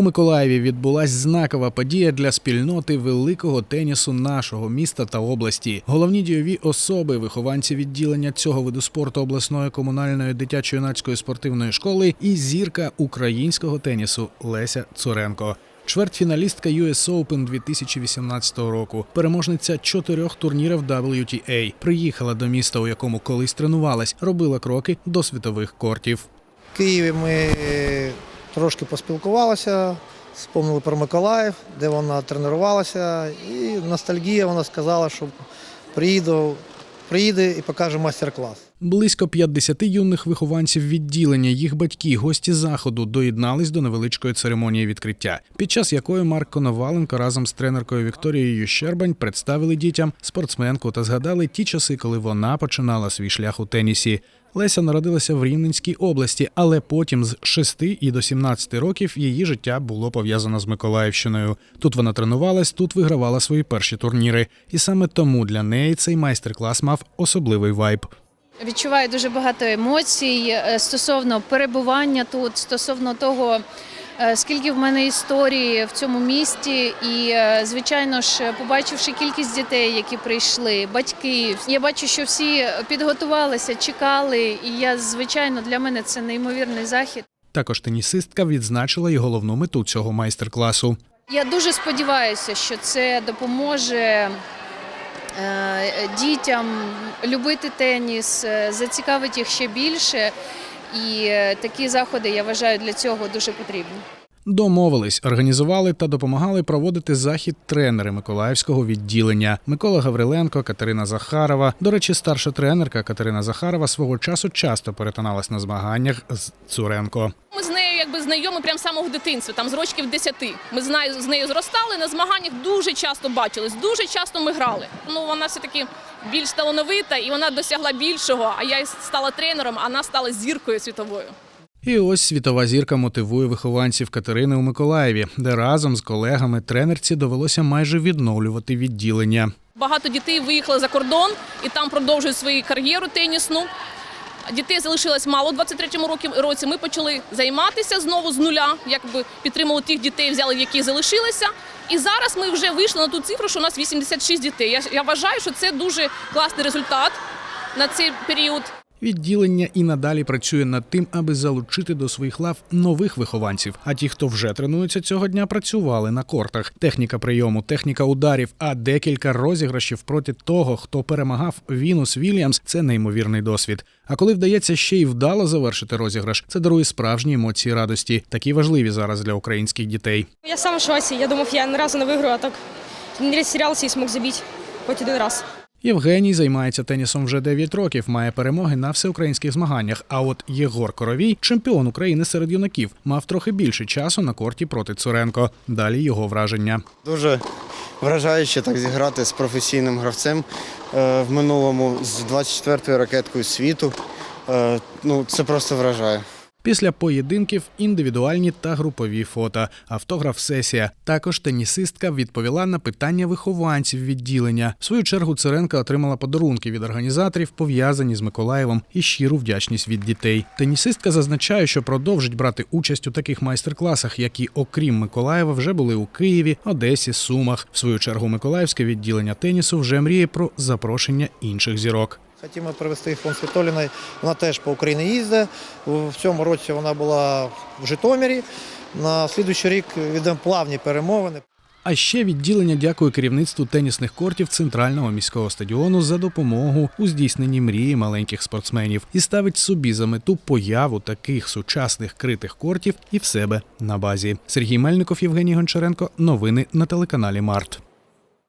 У Миколаєві відбулась знакова подія для спільноти великого тенісу нашого міста та області. Головні дійові особи, вихованці відділення цього виду спорту обласної комунальної дитячо-юнацької спортивної школи і зірка українського тенісу Леся Цуренко. Чвертьфіналістка US Open 2018 року, переможниця чотирьох турнірів WTA, приїхала до міста, у якому колись тренувалась, робила кроки до світових кортів. В Києві ми трошки поспілкувалися, спомнили про Миколаїв, де вона тренувалася. І ностальгія вона сказала, що приїду, приїде і покаже майстер-клас. Близько 50 юних вихованців відділення, їх батьки, гості заходу доєднались до невеличкої церемонії відкриття, під час якої Марк Коноваленко разом з тренеркою Вікторією Щербань представили дітям спортсменку та згадали ті часи, коли вона починала свій шлях у тенісі. Леся народилася в Рівненській області, але потім з 6 і до 17 років її життя було пов'язано з Миколаївщиною. Тут вона тренувалась, тут вигравала свої перші турніри, і саме тому для неї цей майстер-клас мав особливий вайб. Відчуваю дуже багато емоцій е, стосовно перебування тут, стосовно того, скільки в мене історії в цьому місті, і е, звичайно ж, побачивши кількість дітей, які прийшли, батьків, я бачу, що всі підготувалися, чекали. І я, звичайно, для мене це неймовірний захід. Також тенісистка відзначила й головну мету цього майстер-класу. Я дуже сподіваюся, що це допоможе е, дітям любити теніс, е, зацікавить їх ще більше. І е, такі заходи я вважаю для цього дуже потрібні. Домовились, організували та допомагали проводити захід тренери Миколаївського відділення Микола Гавриленко, Катерина Захарова. До речі, старша тренерка Катерина Захарова свого часу часто перетиналась на змаганнях з Цуренко. Ми з нею якби знайомі прямо з самого дитинства, там з рочків 10. Ми з нею, з нею зростали, на змаганнях дуже часто бачились, дуже часто ми грали. Ну, вона все-таки більш талановита і вона досягла більшого, а я стала тренером, а вона стала зіркою світовою. І ось світова зірка мотивує вихованців Катерини у Миколаєві, де разом з колегами тренерці довелося майже відновлювати відділення. Багато дітей виїхали за кордон і там продовжують свою кар'єру тенісну. Дітей залишилось мало у 23-му році-. Ми почали займатися знову з нуля, якби підтримали тих дітей, взяли, які залишилися. І зараз ми вже вийшли на ту цифру, що у нас 86 дітей. Я, я вважаю, що це дуже класний результат на цей період. Відділення і надалі працює над тим, аби залучити до своїх лав нових вихованців. А ті, хто вже тренується цього дня, працювали на кортах. Техніка прийому, техніка ударів, а декілька розіграшів проти того, хто перемагав Вінус Вільямс. Це неймовірний досвід. А коли вдається ще й вдало завершити розіграш, це дарує справжні емоції радості, такі важливі зараз для українських дітей. Я сам в. Я думав, я ні разу не виграю, а так не розсірявся і змог забити хоч один раз. Євгеній займається тенісом вже 9 років, має перемоги на всеукраїнських змаганнях. А от Єгор Коровій, чемпіон України серед юнаків, мав трохи більше часу на корті проти Цуренко. Далі його враження. Дуже вражаюче так зіграти з професійним гравцем е, в минулому з 24-ю ракеткою світу. Е, Ну, це просто вражає. Після поєдинків індивідуальні та групові фото, автограф-сесія. Також тенісистка відповіла на питання вихованців відділення. В свою чергу Церенка отримала подарунки від організаторів, пов'язані з Миколаєвом, і щиру вдячність від дітей. Тенісистка зазначає, що продовжить брати участь у таких майстер-класах, які, окрім Миколаєва, вже були у Києві, Одесі, Сумах. В свою чергу Миколаївське відділення тенісу вже мріє про запрошення інших зірок. Хотімо привезти фонд Світоліної. Вона теж по Україні їздить. В цьому році вона була в Житомирі. На слідуючий рік віддамо плавні перемовини. А ще відділення дякує керівництву тенісних кортів центрального міського стадіону за допомогу у здійсненні мрії маленьких спортсменів і ставить собі за мету появу таких сучасних критих кортів і в себе на базі. Сергій Мельников, Євгеній Гончаренко. Новини на телеканалі Март.